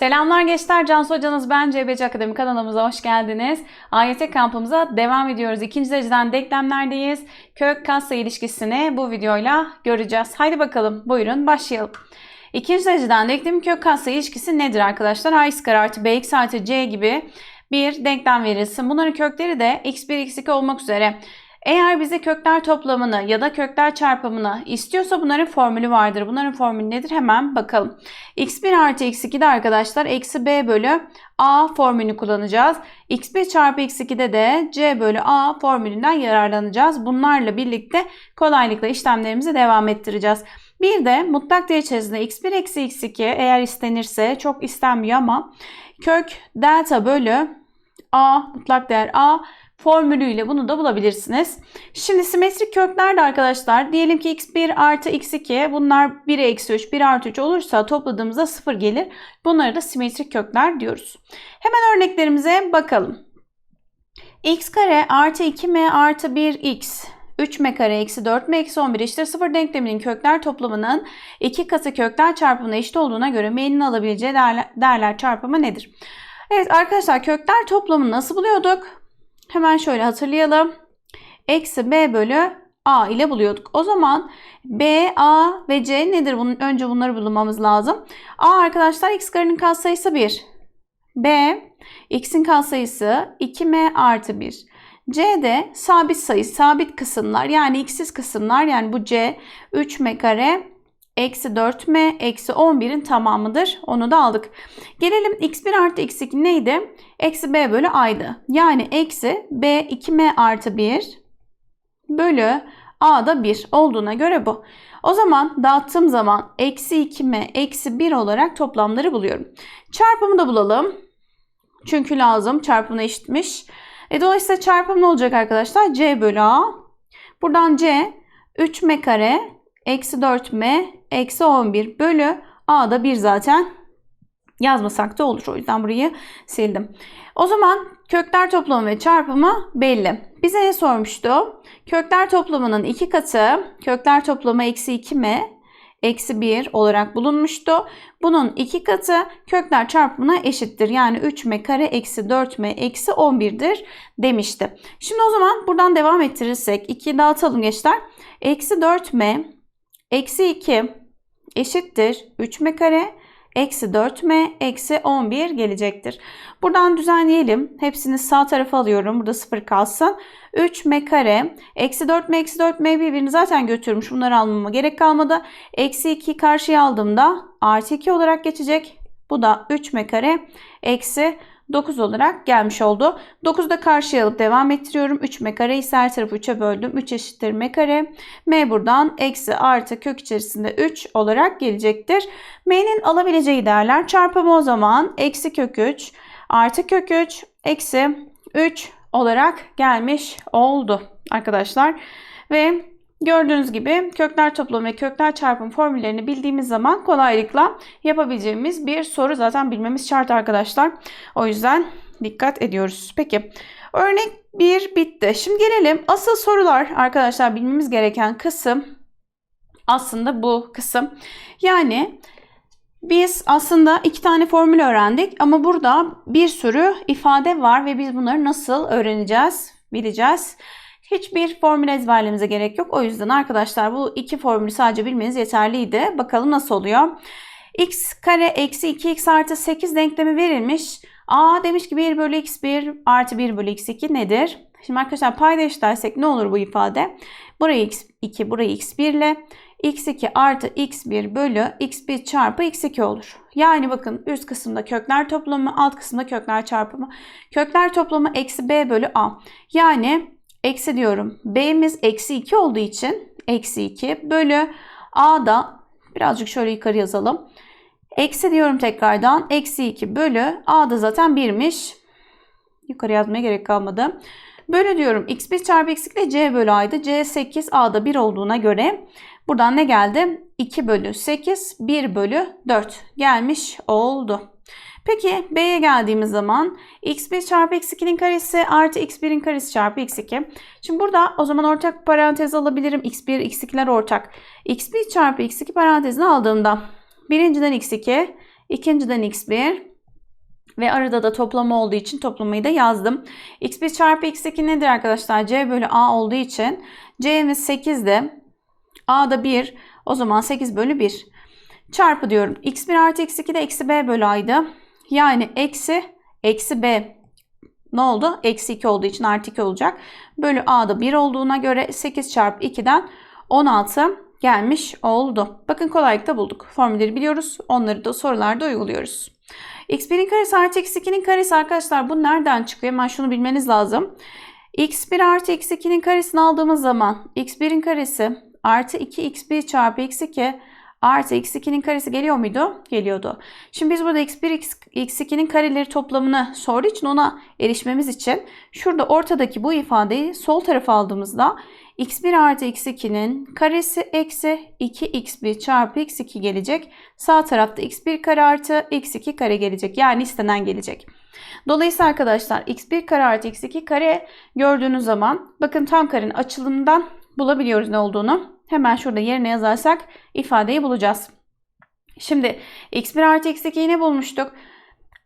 Selamlar gençler, Cansu Hocanız ben CBC Akademi kanalımıza hoş geldiniz. AYT kampımıza devam ediyoruz. İkinci dereceden denklemlerdeyiz. Kök kassa ilişkisini bu videoyla göreceğiz. Haydi bakalım buyurun başlayalım. İkinci dereceden denklem kök kassa ilişkisi nedir arkadaşlar? ax kare artı bx artı c gibi bir denklem verilsin. Bunların kökleri de x1 x2 olmak üzere eğer bize kökler toplamını ya da kökler çarpımını istiyorsa bunların formülü vardır. Bunların formülü nedir? Hemen bakalım. x1 artı x2'de arkadaşlar eksi b bölü a formülünü kullanacağız. x1 çarpı x2'de de c bölü a formülünden yararlanacağız. Bunlarla birlikte kolaylıkla işlemlerimizi devam ettireceğiz. Bir de mutlak değer içerisinde x1 eksi x2 eğer istenirse çok istenmiyor ama kök delta bölü a mutlak değer a formülüyle bunu da bulabilirsiniz. Şimdi simetrik köklerde arkadaşlar diyelim ki x1 artı x2 bunlar 1 eksi 3 1 artı 3 olursa topladığımızda 0 gelir. Bunları da simetrik kökler diyoruz. Hemen örneklerimize bakalım. x kare artı 2m artı 1x 3m kare eksi 4m eksi 11 eşittir 0 denkleminin kökler toplamının iki katı kökler çarpımına eşit olduğuna göre m'nin alabileceği değerler, değerler çarpımı nedir? Evet arkadaşlar kökler toplamını nasıl buluyorduk? Hemen şöyle hatırlayalım. Eksi b bölü a ile buluyorduk. O zaman b, a ve c nedir? Bunun, önce bunları bulmamız lazım. a arkadaşlar x karenin katsayısı 1. b x'in katsayısı 2m artı 1. c de sabit sayı, sabit kısımlar yani x'siz kısımlar yani bu c 3m kare eksi 4m eksi 11'in tamamıdır. Onu da aldık. Gelelim x1 artı x2 neydi? Eksi b bölü a'ydı. Yani eksi b 2m artı 1 bölü a da 1 olduğuna göre bu. O zaman dağıttığım zaman eksi 2m eksi 1 olarak toplamları buluyorum. Çarpımı da bulalım. Çünkü lazım çarpımına eşitmiş. E, dolayısıyla çarpım ne olacak arkadaşlar? c bölü a. Buradan c 3m kare eksi 4m eksi 11 bölü a da 1 zaten yazmasak da olur. O yüzden burayı sildim. O zaman kökler toplamı ve çarpımı belli. Bize ne sormuştu? Kökler toplamının iki katı kökler toplamı eksi 2m eksi 1 olarak bulunmuştu. Bunun iki katı kökler çarpımına eşittir. Yani 3m kare eksi 4m eksi 11'dir demişti. Şimdi o zaman buradan devam ettirirsek 2'yi dağıtalım gençler. Eksi 4m eksi 2 eşittir 3m kare eksi 4m eksi 11 gelecektir. Buradan düzenleyelim. Hepsini sağ tarafa alıyorum. Burada 0 kalsın. 3m kare eksi 4m eksi 4m birbirini zaten götürmüş. Bunları almama gerek kalmadı. Eksi 2 karşıya aldığımda artı 2 olarak geçecek. Bu da 3m kare eksi 9 olarak gelmiş oldu. 9'u da karşıya alıp devam ettiriyorum. 3m kare ise her tarafı 3'e böldüm. 3 eşittir m kare. m buradan eksi artı kök içerisinde 3 olarak gelecektir. m'nin alabileceği değerler çarpımı o zaman eksi kök 3 artı kök 3 eksi 3 olarak gelmiş oldu arkadaşlar. Ve Gördüğünüz gibi kökler toplamı ve kökler çarpım formüllerini bildiğimiz zaman kolaylıkla yapabileceğimiz bir soru zaten bilmemiz şart arkadaşlar. O yüzden dikkat ediyoruz. Peki örnek 1 bitti. Şimdi gelelim asıl sorular arkadaşlar bilmemiz gereken kısım aslında bu kısım. Yani biz aslında iki tane formül öğrendik ama burada bir sürü ifade var ve biz bunları nasıl öğreneceğiz, bileceğiz. Hiçbir formül ezberlememize gerek yok. O yüzden arkadaşlar bu iki formülü sadece bilmeniz yeterliydi. Bakalım nasıl oluyor. x kare eksi 2x artı 8 denklemi verilmiş. A demiş ki 1 bölü x1 artı 1 bölü x2 nedir? Şimdi arkadaşlar payda eşitlersek ne olur bu ifade? Burayı x2, burayı x1 ile x2 artı x1 bölü x1 çarpı x2 olur. Yani bakın üst kısımda kökler toplamı, alt kısımda kökler çarpımı. Kökler toplamı eksi b bölü a. Yani eksi diyorum. B'miz eksi 2 olduğu için eksi 2 bölü A da birazcık şöyle yukarı yazalım. Eksi diyorum tekrardan. Eksi 2 bölü A da zaten 1'miş. Yukarı yazmaya gerek kalmadı. Bölü diyorum. X1 çarpı x2 ile C bölü A'ydı. C 8 A'da 1 olduğuna göre buradan ne geldi? 2 bölü 8 1 bölü 4 gelmiş oldu. Peki B'ye geldiğimiz zaman x1 çarpı x2'nin karesi artı x1'in karesi çarpı x2. Şimdi burada o zaman ortak parantez alabilirim. x1, x2'ler ortak. x1 çarpı x2 parantezini aldığımda birinciden x2, ikinciden x1, Ve arada da toplama olduğu için toplamayı da yazdım. x1 çarpı x2 nedir arkadaşlar? c bölü a olduğu için c'miz 8'de a da 1. O zaman 8 bölü 1. Çarpı diyorum. x1 artı x2 de eksi b bölü a'ydı. Yani eksi eksi b ne oldu? Eksi 2 olduğu için artı 2 olacak. Bölü a'da 1 olduğuna göre 8 çarpı 2'den 16 gelmiş oldu. Bakın kolaylıkla bulduk. Formülleri biliyoruz. Onları da sorularda uyguluyoruz. x1'in karesi artı x2'nin karesi arkadaşlar bu nereden çıkıyor? Hemen şunu bilmeniz lazım. x1 artı x2'nin karesini aldığımız zaman x1'in karesi artı 2x1 çarpı x2 artı x2'nin karesi geliyor muydu? Geliyordu. Şimdi biz burada x1 x2'nin kareleri toplamını sorduğu için ona erişmemiz için şurada ortadaki bu ifadeyi sol tarafa aldığımızda x1 artı x2'nin karesi eksi 2x1 çarpı x2 gelecek. Sağ tarafta x1 kare artı x2 kare gelecek. Yani istenen gelecek. Dolayısıyla arkadaşlar x1 kare artı x2 kare gördüğünüz zaman bakın tam karenin açılımından bulabiliyoruz ne olduğunu. Hemen şurada yerine yazarsak ifadeyi bulacağız. Şimdi x1 artı x2'yi ne bulmuştuk?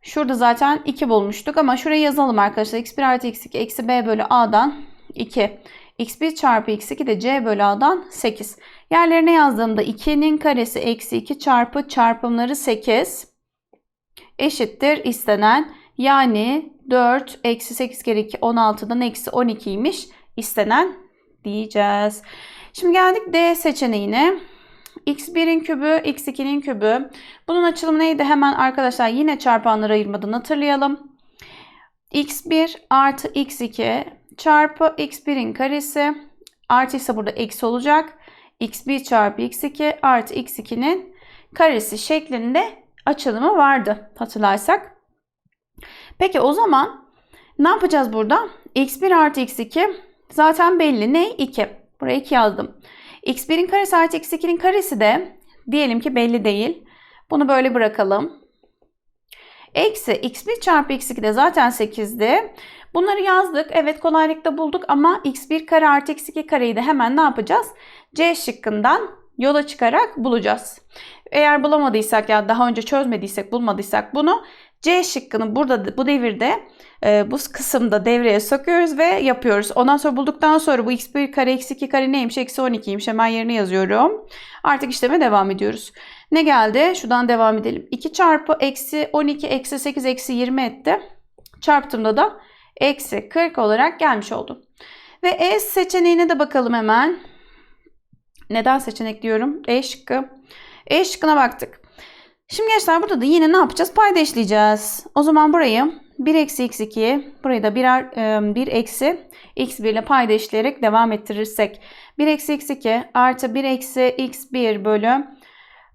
Şurada zaten 2 bulmuştuk ama şurayı yazalım arkadaşlar. x1 artı x2 eksi b bölü a'dan 2. x1 çarpı x2 de c bölü a'dan 8. Yerlerine yazdığımda 2'nin karesi eksi 2 çarpı çarpımları 8 eşittir istenen. Yani 4 eksi 8 kere 2 16'dan eksi 12'ymiş istenen diyeceğiz. Şimdi geldik D seçeneğine. x1'in kübü, x2'nin kübü. Bunun açılımı neydi? Hemen arkadaşlar yine çarpanları ayırmadan hatırlayalım. x1 artı x2 çarpı x1'in karesi artı ise burada eksi olacak. x1 çarpı x2 artı x2'nin karesi şeklinde açılımı vardı hatırlarsak. Peki o zaman ne yapacağız burada? x1 artı x2 zaten belli. Ne? 2. Buraya 2 yazdım. x1'in karesi artı x2'nin karesi de diyelim ki belli değil. Bunu böyle bırakalım. Eksi x1 çarpı x2 de zaten 8'di. Bunları yazdık. Evet kolaylıkla bulduk ama x1 kare artı x2 kareyi de hemen ne yapacağız? C şıkkından yola çıkarak bulacağız. Eğer bulamadıysak ya daha önce çözmediysek bulmadıysak bunu C şıkkını burada bu devirde e, bu kısımda devreye sokuyoruz ve yapıyoruz. Ondan sonra bulduktan sonra bu x1 kare x2 kare neymiş? Eksi 12'ymiş. Hemen yerine yazıyorum. Artık işleme devam ediyoruz. Ne geldi? Şuradan devam edelim. 2 çarpı eksi 12 eksi 8 eksi 20 etti. Çarptığımda da eksi 40 olarak gelmiş oldu. Ve E seçeneğine de bakalım hemen. Neden seçenek diyorum? E şıkkı. E şıkkına baktık. Şimdi gençler burada da yine ne yapacağız? Payda işleyeceğiz. O zaman burayı 1 eksi x2, burayı da 1, 1 eksi x1 ile payda işleyerek devam ettirirsek 1 eksi x2 artı 1 eksi x1 bölü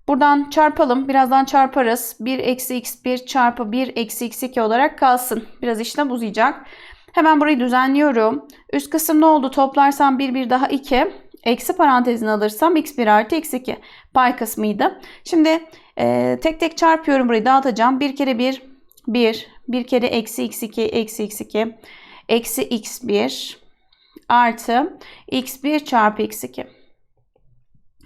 Buradan çarpalım. Birazdan çarparız. 1 eksi x1 çarpı 1 eksi x2 olarak kalsın. Biraz işlem uzayacak. Hemen burayı düzenliyorum. Üst kısım ne oldu? Toplarsam 1 1 daha 2. Eksi parantezini alırsam x1 artı x2 pay kısmıydı. Şimdi e, tek tek çarpıyorum burayı dağıtacağım. 1 kere 1 1. 1 kere eksi x2 eksi x2 eksi x1 artı x1 çarpı x2.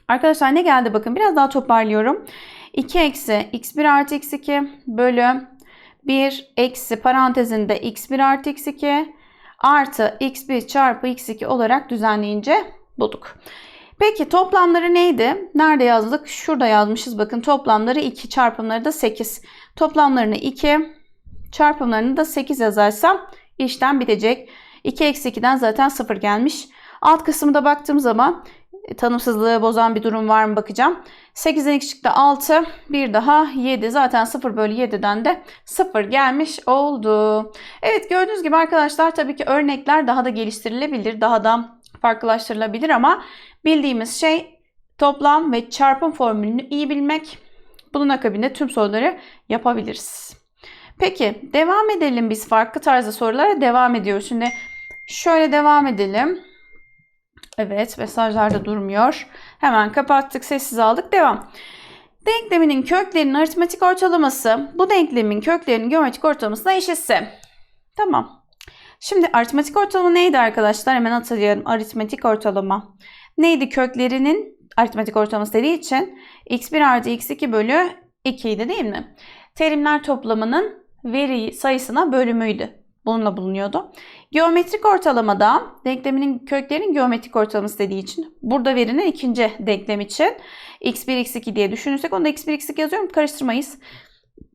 Arkadaşlar ne geldi bakın biraz daha toparlıyorum. 2 eksi x1 artı x2 bölü 1 eksi parantezinde x1 artı x2 artı x1 çarpı x2 olarak düzenleyince bulduk. Peki toplamları neydi? Nerede yazdık? Şurada yazmışız. Bakın toplamları 2, çarpımları da 8. Toplamlarını 2, çarpımlarını da 8 yazarsam işlem bitecek. 2 eksi 2'den zaten 0 gelmiş. Alt kısımda baktığım zaman e, tanımsızlığı bozan bir durum var mı bakacağım. 8'den 2 çıktı 6. Bir daha 7. Zaten 0 bölü 7'den de 0 gelmiş oldu. Evet gördüğünüz gibi arkadaşlar tabii ki örnekler daha da geliştirilebilir. Daha da farklılaştırılabilir ama bildiğimiz şey toplam ve çarpım formülünü iyi bilmek. Bunun akabinde tüm soruları yapabiliriz. Peki devam edelim biz farklı tarzda sorulara devam ediyoruz. Şimdi şöyle devam edelim. Evet mesajlar da durmuyor. Hemen kapattık sessiz aldık devam. Denkleminin köklerinin aritmetik ortalaması bu denklemin köklerinin geometrik ortalamasına eşitse. Tamam. Şimdi aritmetik ortalama neydi arkadaşlar? Hemen hatırlayalım. Aritmetik ortalama. Neydi köklerinin aritmetik ortalaması dediği için x1 artı x2 bölü 2 idi değil mi? Terimler toplamının veri sayısına bölümüydü. Bununla bulunuyordu. Geometrik ortalamada denkleminin köklerin geometrik ortalaması dediği için burada verilen ikinci denklem için x1 x2 diye düşünürsek onu da x1 x2 yazıyorum karıştırmayız.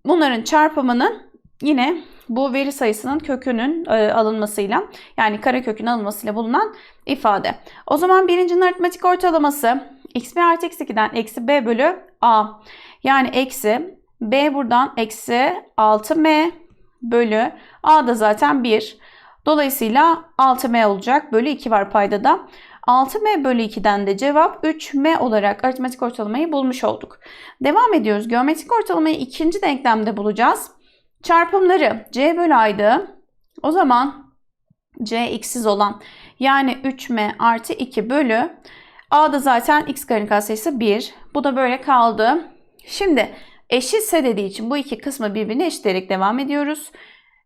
Bunların çarpımının yine bu veri sayısının kökünün e, alınmasıyla yani karekökün alınmasıyla bulunan ifade. O zaman birincinin aritmetik ortalaması x1 artı x2'den eksi b bölü a. Yani eksi b buradan eksi 6m bölü a da zaten 1. Dolayısıyla 6m olacak. Bölü 2 var paydada. 6m bölü 2'den de cevap 3m olarak aritmetik ortalamayı bulmuş olduk. Devam ediyoruz. Geometrik ortalamayı ikinci denklemde bulacağız. Çarpımları c bölü a'ydı. O zaman c x'siz olan yani 3m artı 2 bölü a da zaten x karenin katsayısı 1. Bu da böyle kaldı. Şimdi eşitse dediği için bu iki kısmı birbirine eşitleyerek devam ediyoruz.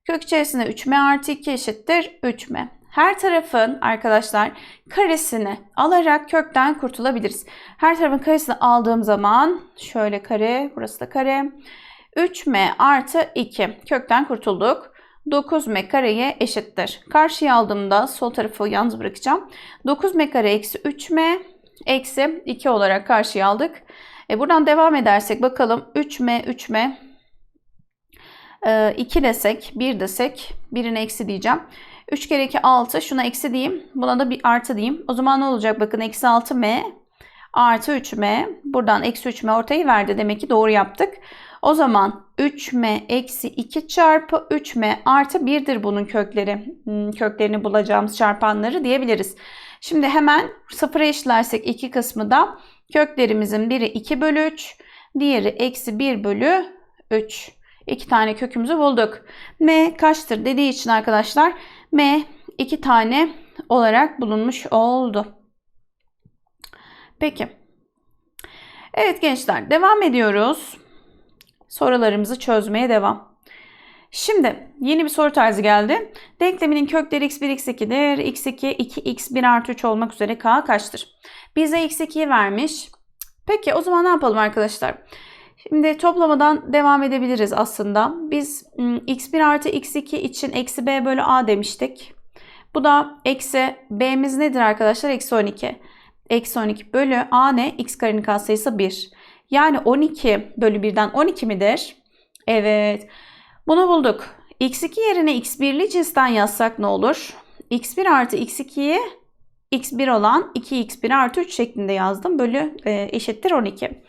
Kök içerisinde 3m artı 2 eşittir 3m. Her tarafın arkadaşlar karesini alarak kökten kurtulabiliriz. Her tarafın karesini aldığım zaman şöyle kare, burası da kare. 3m artı 2 kökten kurtulduk. 9m kareye eşittir. Karşıya aldığımda sol tarafı yalnız bırakacağım. 9m kare eksi 3m eksi 2 olarak karşıya aldık. E buradan devam edersek bakalım 3m 3m e, 2 desek 1 desek birine eksi diyeceğim. 3 kere 2 6 şuna eksi diyeyim. Buna da bir artı diyeyim. O zaman ne olacak bakın eksi 6m artı 3m buradan eksi 3m ortayı verdi. Demek ki doğru yaptık. O zaman 3m eksi 2 çarpı 3m artı 1'dir bunun kökleri. Hmm, köklerini bulacağımız çarpanları diyebiliriz. Şimdi hemen sıfıra eşitlersek iki kısmı da köklerimizin biri 2 bölü 3, diğeri eksi 1 bölü 3. İki tane kökümüzü bulduk. M kaçtır dediği için arkadaşlar M iki tane olarak bulunmuş oldu. Peki. Evet gençler devam ediyoruz. Sorularımızı çözmeye devam. Şimdi yeni bir soru tarzı geldi. Denkleminin kökleri x1, x2'dir. x2, 2x1 artı 3 olmak üzere k kaçtır? Bize x2'yi vermiş. Peki o zaman ne yapalım arkadaşlar? Şimdi toplamadan devam edebiliriz aslında. Biz x1 artı x2 için eksi b bölü a demiştik. Bu da eksi b'miz nedir arkadaşlar? Eksi 12. Eksi 12 bölü a ne? x karenin katsayısı 1. Yani 12 bölü 1'den 12 midir? Evet. Bunu bulduk. x2 yerine x1'li cinsten yazsak ne olur? x1 artı x2'yi x1 olan 2x1 artı 3 şeklinde yazdım. Bölü e, eşittir 12.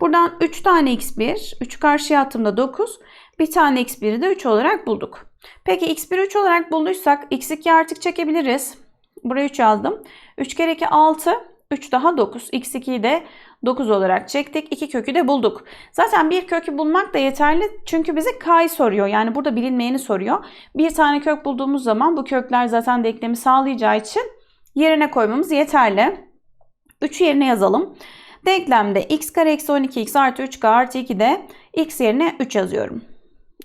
Buradan 3 tane x1, 3 karşıya attığımda 9. Bir tane x1'i de 3 olarak bulduk. Peki x1 3 olarak bulduysak x2 artık çekebiliriz. Buraya 3 yazdım. 3 kere 2 6, 3 daha 9. x2'yi de 9 olarak çektik. 2 kökü de bulduk. Zaten bir kökü bulmak da yeterli. Çünkü bize k'yı soruyor. Yani burada bilinmeyeni soruyor. Bir tane kök bulduğumuz zaman bu kökler zaten denklemi sağlayacağı için yerine koymamız yeterli. 3'ü yerine yazalım. Denklemde x kare eksi 12x artı 3k artı 2'de x yerine 3 yazıyorum.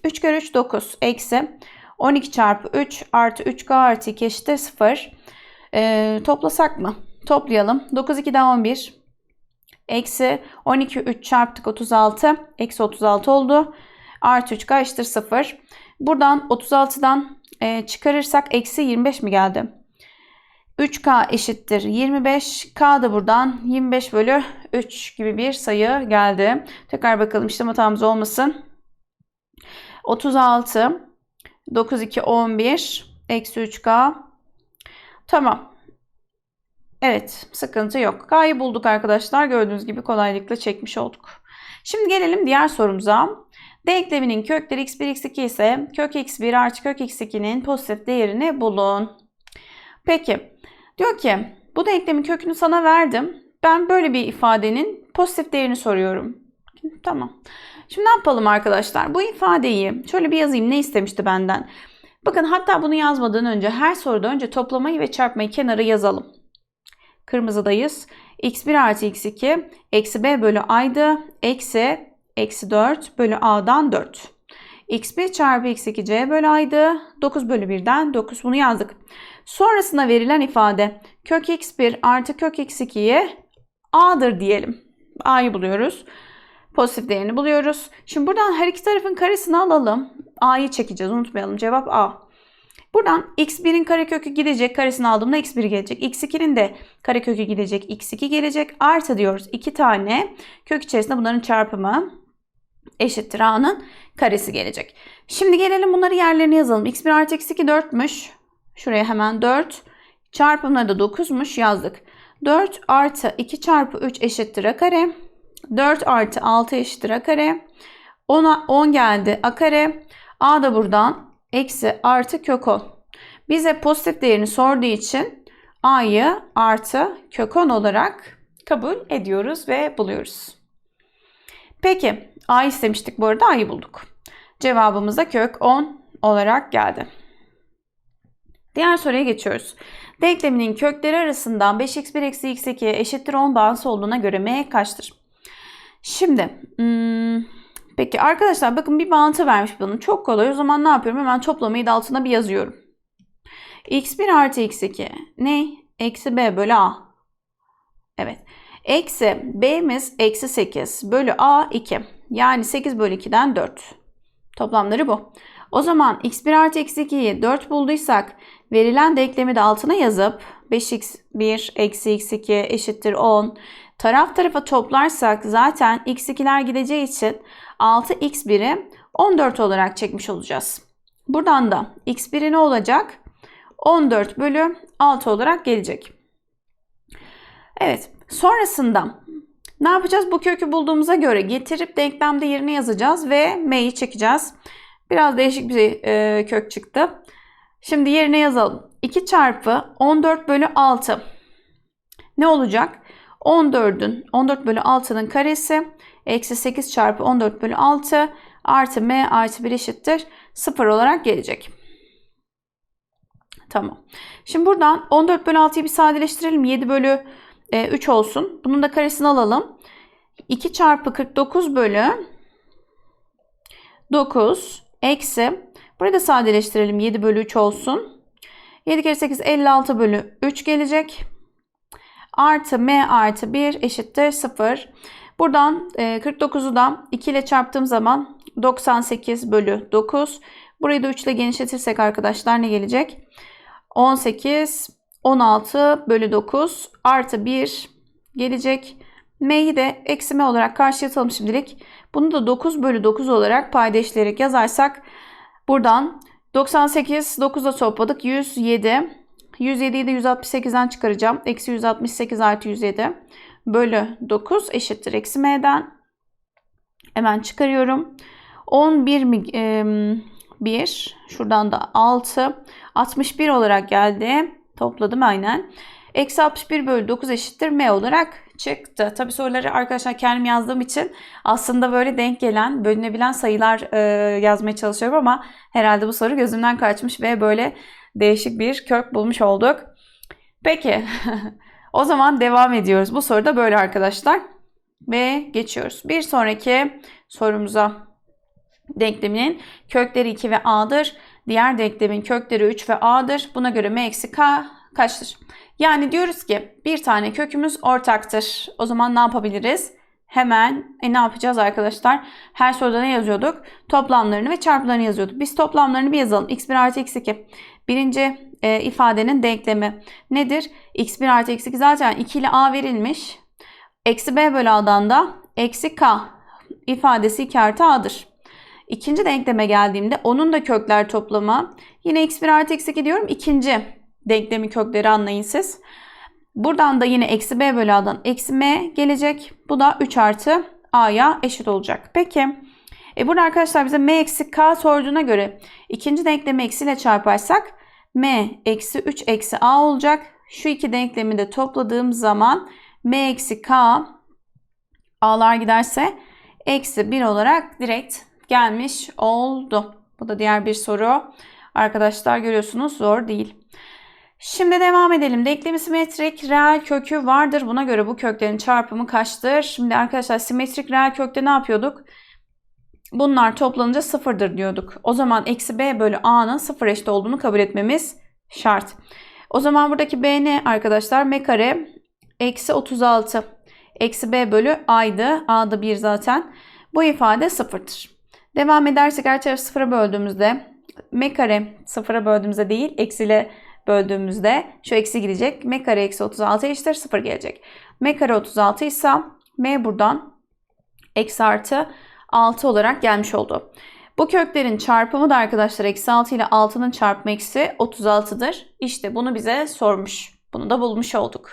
3 kere 3 9 eksi 12 çarpı 3 artı 3k artı 2 eşittir 0. Ee, toplasak mı? Toplayalım. 9 2 daha 11. Eksi 12 3 çarptık 36. Eksi 36 oldu. Artı 3k eşittir 0. Buradan 36'dan e, çıkarırsak eksi 25 mi geldi? 3K eşittir 25. K da buradan 25 bölü 3 gibi bir sayı geldi. Tekrar bakalım işlem hatamız olmasın. 36 9 2 11 eksi 3K. Tamam. Evet sıkıntı yok. K'yı bulduk arkadaşlar. Gördüğünüz gibi kolaylıkla çekmiş olduk. Şimdi gelelim diğer sorumuza. Denkleminin kökleri x1 x2 ise kök x1 artı kök x2'nin pozitif değerini bulun. Peki Diyor ki bu denklemin kökünü sana verdim. Ben böyle bir ifadenin pozitif değerini soruyorum. Tamam. Şimdi ne yapalım arkadaşlar? Bu ifadeyi şöyle bir yazayım. Ne istemişti benden? Bakın hatta bunu yazmadan önce her soruda önce toplamayı ve çarpmayı kenara yazalım. Kırmızıdayız. x1 artı x2 eksi b bölü a'ydı. Eksi eksi 4 bölü a'dan 4. x1 çarpı x2 c bölü a'ydı. 9 bölü 1'den 9 bunu yazdık. Sonrasında verilen ifade kök x1 artı kök x2'ye a'dır diyelim. A'yı buluyoruz. Pozitif değerini buluyoruz. Şimdi buradan her iki tarafın karesini alalım. A'yı çekeceğiz unutmayalım. Cevap A. Buradan x1'in karekökü gidecek. Karesini aldığımda x1 gelecek. x2'nin de karekökü gidecek. x2 gelecek. Artı diyoruz. iki tane kök içerisinde bunların çarpımı eşittir a'nın karesi gelecek. Şimdi gelelim bunları yerlerine yazalım. x1 artı x2 4'müş. Şuraya hemen 4. Çarpımları da 9'muş yazdık. 4 artı 2 çarpı 3 eşittir a kare. 4 artı 6 eşittir a kare. 10'a 10 geldi a kare. A da buradan eksi artı kök 10. Bize pozitif değerini sorduğu için a'yı artı kök 10 olarak kabul ediyoruz ve buluyoruz. Peki a istemiştik bu arada a'yı bulduk. Cevabımız da kök 10 olarak geldi. Diğer soruya geçiyoruz. Denkleminin kökleri arasından 5x1 eksi x2 eşittir 10 bağıntısı olduğuna göre m kaçtır? Şimdi hmm, peki arkadaşlar bakın bir bağıntı vermiş bana. Çok kolay. O zaman ne yapıyorum? Hemen toplamayı da altına bir yazıyorum. x1 artı x2 ne? Eksi b bölü a. Evet. Eksi b'miz eksi 8 bölü a 2. Yani 8 bölü 2'den 4. Toplamları bu. O zaman x1 artı x2'yi 4 bulduysak verilen denklemi de altına yazıp 5x1 eksi x2 eşittir 10. Taraf tarafa toplarsak zaten x2'ler gideceği için 6x1'i 14 olarak çekmiş olacağız. Buradan da x1'i ne olacak? 14 bölü 6 olarak gelecek. Evet. Sonrasında ne yapacağız? Bu kökü bulduğumuza göre getirip denklemde yerine yazacağız ve m'yi çekeceğiz. Biraz değişik bir e, kök çıktı. Şimdi yerine yazalım. 2 çarpı 14 bölü 6. Ne olacak? 14'ün 14 bölü 6'nın karesi eksi 8 çarpı 14 bölü 6 artı m artı 1 eşittir 0 olarak gelecek. Tamam. Şimdi buradan 14 bölü 6'yı bir sadeleştirelim. 7 bölü 3 olsun. Bunun da karesini alalım. 2 çarpı 49 bölü 9 eksi burayı da sadeleştirelim. 7 bölü 3 olsun. 7 kere 8 56 bölü 3 gelecek. Artı m artı 1 eşittir 0. Buradan 49'u da 2 ile çarptığım zaman 98 bölü 9. Burayı da 3 ile genişletirsek arkadaşlar ne gelecek? 18 16 bölü 9 artı 1 gelecek. M'yi de eksi M olarak karşılatalım şimdilik. Bunu da 9 bölü 9 olarak paydaşlayarak yazarsak buradan 98 9'da topladık. 107. 107'yi de 168'den çıkaracağım. Eksi 168 artı 107 bölü 9 eşittir eksi M'den. Hemen çıkarıyorum. 11 mi? 1. Şuradan da 6. 61 olarak geldi. Topladım aynen. Eksi 61 bölü 9 eşittir m olarak çıktı. Tabi soruları arkadaşlar kendim yazdığım için aslında böyle denk gelen, bölünebilen sayılar e, yazmaya çalışıyorum ama herhalde bu soru gözümden kaçmış ve böyle değişik bir kök bulmuş olduk. Peki o zaman devam ediyoruz. Bu soru da böyle arkadaşlar. Ve geçiyoruz. Bir sonraki sorumuza denkleminin kökleri 2 ve a'dır. Diğer denklemin kökleri 3 ve a'dır. Buna göre m eksi k kaçtır? Yani diyoruz ki bir tane kökümüz ortaktır. O zaman ne yapabiliriz? Hemen e, ne yapacağız arkadaşlar? Her soruda ne yazıyorduk? Toplamlarını ve çarpımlarını yazıyorduk. Biz toplamlarını bir yazalım. x1 artı x2. Birinci e, ifadenin denklemi nedir? x1 artı x2 zaten 2 ile a verilmiş. Eksi b bölü a'dan da eksi k ifadesi 2 artı a'dır. İkinci denkleme geldiğimde onun da kökler toplamı. Yine x1 artı x2 diyorum. İkinci denklemi kökleri anlayın siz. Buradan da yine eksi b bölü a'dan eksi m gelecek. Bu da 3 artı a'ya eşit olacak. Peki. E burada arkadaşlar bize m eksi k sorduğuna göre ikinci denklemi eksiyle çarparsak m eksi 3 eksi a olacak. Şu iki denklemi de topladığım zaman m eksi k a'lar giderse eksi 1 olarak direkt gelmiş oldu. Bu da diğer bir soru. Arkadaşlar görüyorsunuz zor değil. Şimdi devam edelim. Denklemi simetrik reel kökü vardır. Buna göre bu köklerin çarpımı kaçtır? Şimdi arkadaşlar simetrik reel kökte ne yapıyorduk? Bunlar toplanınca sıfırdır diyorduk. O zaman eksi b bölü a'nın sıfır eşit olduğunu kabul etmemiz şart. O zaman buradaki b ne arkadaşlar? m kare eksi 36. eksi b bölü a'ydı. A'da 1 zaten. Bu ifade sıfırdır. Devam edersek her tarafı sıfıra böldüğümüzde m kare sıfıra böldüğümüzde değil eksiyle böldüğümüzde şu eksi gidecek. m kare eksi 36 eşittir 0 gelecek. m kare 36 ise m buradan eksi artı 6 olarak gelmiş oldu. Bu köklerin çarpımı da arkadaşlar eksi 6 ile 6'nın çarpımı eksi 36'dır. İşte bunu bize sormuş. Bunu da bulmuş olduk.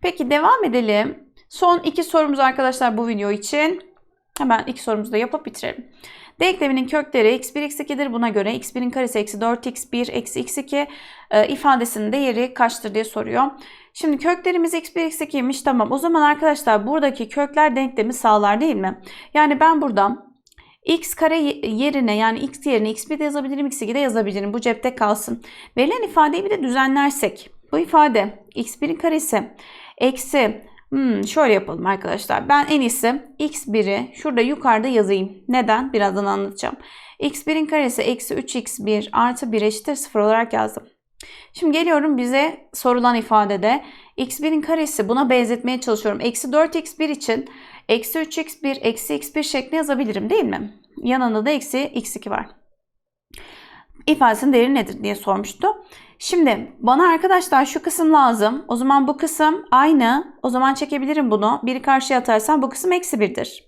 Peki devam edelim. Son iki sorumuz arkadaşlar bu video için. Hemen iki sorumuzu da yapıp bitirelim. Denkleminin kökleri x1 x2'dir. Buna göre x1'in karesi eksi 4x1 eksi x2 e, ifadesinin değeri kaçtır diye soruyor. Şimdi köklerimiz x1 x2'ymiş tamam. O zaman arkadaşlar buradaki kökler denklemi sağlar değil mi? Yani ben buradan x kare yerine yani x yerine x1 de yazabilirim x2 de yazabilirim. Bu cepte kalsın. Verilen ifadeyi bir de düzenlersek. Bu ifade x1'in karesi eksi Hmm, şöyle yapalım arkadaşlar. Ben en iyisi x1'i şurada yukarıda yazayım. Neden? Birazdan anlatacağım. x1'in karesi eksi 3x1 artı 1 eşittir 0 olarak yazdım. Şimdi geliyorum bize sorulan ifadede x1'in karesi buna benzetmeye çalışıyorum. Eksi 4x1 için eksi 3x1 eksi x1 şeklinde yazabilirim değil mi? Yanında da eksi x2 var. İfadesinin değeri nedir diye sormuştu. Şimdi bana arkadaşlar şu kısım lazım. O zaman bu kısım aynı. O zaman çekebilirim bunu. Biri karşıya atarsam bu kısım eksi 1'dir.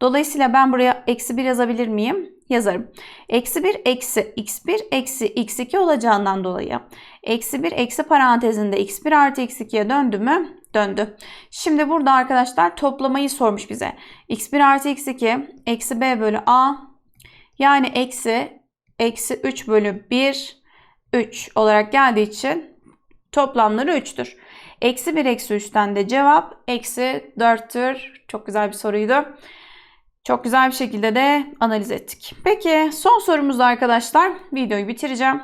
Dolayısıyla ben buraya eksi 1 yazabilir miyim? Yazarım. Eksi 1 eksi x1 eksi x2 olacağından dolayı. Eksi 1 eksi parantezinde x1 artı x2'ye döndü mü? Döndü. Şimdi burada arkadaşlar toplamayı sormuş bize. x1 artı x2 eksi b bölü a yani eksi eksi 3 bölü 1 3 olarak geldiği için toplamları 3'tür. Eksi 1 eksi 3'ten de cevap eksi 4'tür. Çok güzel bir soruydu. Çok güzel bir şekilde de analiz ettik. Peki son sorumuzda arkadaşlar videoyu bitireceğim.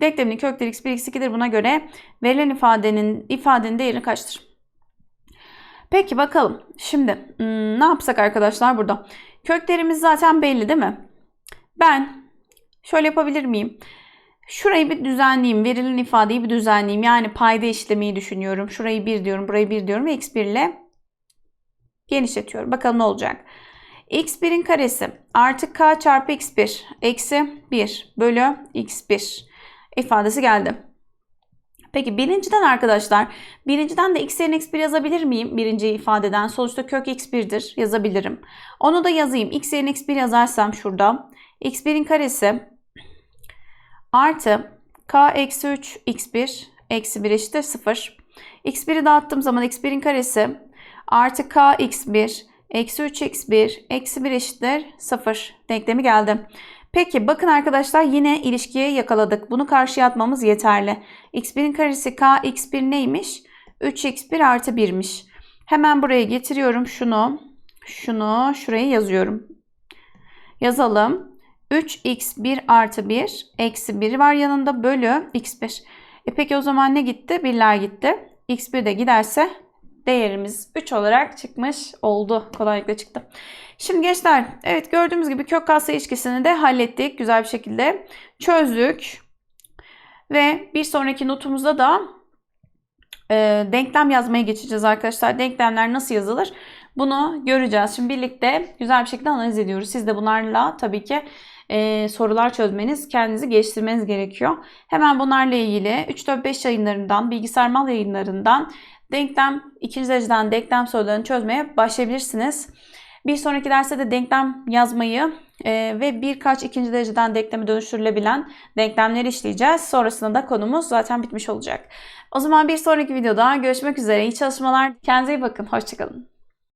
Denklemin kökleri x1 x2'dir. Buna göre verilen ifadenin ifadenin değeri kaçtır? Peki bakalım. Şimdi hmm, ne yapsak arkadaşlar burada? Köklerimiz zaten belli değil mi? Ben şöyle yapabilir miyim? Şurayı bir düzenleyeyim. Verilen ifadeyi bir düzenleyeyim. Yani payda işlemeyi düşünüyorum. Şurayı 1 diyorum. Burayı 1 diyorum. Ve x1 ile genişletiyorum. Bakalım ne olacak. X1'in karesi artı k çarpı x1 eksi 1 bölü x1 ifadesi geldi. Peki birinciden arkadaşlar, birinciden de x yerine x1 yazabilir miyim? Birinci ifadeden sonuçta kök x1'dir yazabilirim. Onu da yazayım. x yerine x1 yazarsam şurada x1'in karesi artı k eksi 3 x1 eksi 1 eşittir 0. x1'i dağıttığım zaman x1'in karesi artı k x1 eksi 3 x1 eksi 1 eşittir 0 denklemi geldi. Peki bakın arkadaşlar yine ilişkiyi yakaladık. Bunu karşıya atmamız yeterli. x1'in karesi k x1 neymiş? 3x1 artı 1'miş. Hemen buraya getiriyorum şunu. Şunu şuraya yazıyorum. Yazalım. 3x1 artı 1 eksi 1 var yanında bölü x1. E peki o zaman ne gitti? Birler gitti. x1 de giderse değerimiz 3 olarak çıkmış oldu. Kolaylıkla çıktı. Şimdi gençler evet gördüğümüz gibi kök katsayı ilişkisini de hallettik. Güzel bir şekilde çözdük. Ve bir sonraki notumuzda da e, denklem yazmaya geçeceğiz arkadaşlar. Denklemler nasıl yazılır? Bunu göreceğiz. Şimdi birlikte güzel bir şekilde analiz ediyoruz. Siz de bunlarla tabii ki e, sorular çözmeniz, kendinizi geliştirmeniz gerekiyor. Hemen bunlarla ilgili 3-4-5 yayınlarından, bilgisayar mal yayınlarından denklem, ikinci dereceden denklem sorularını çözmeye başlayabilirsiniz. Bir sonraki derste de denklem yazmayı e, ve birkaç ikinci dereceden denkleme dönüştürülebilen denklemleri işleyeceğiz. Sonrasında da konumuz zaten bitmiş olacak. O zaman bir sonraki videoda görüşmek üzere. İyi çalışmalar. Kendinize iyi bakın. Hoşçakalın.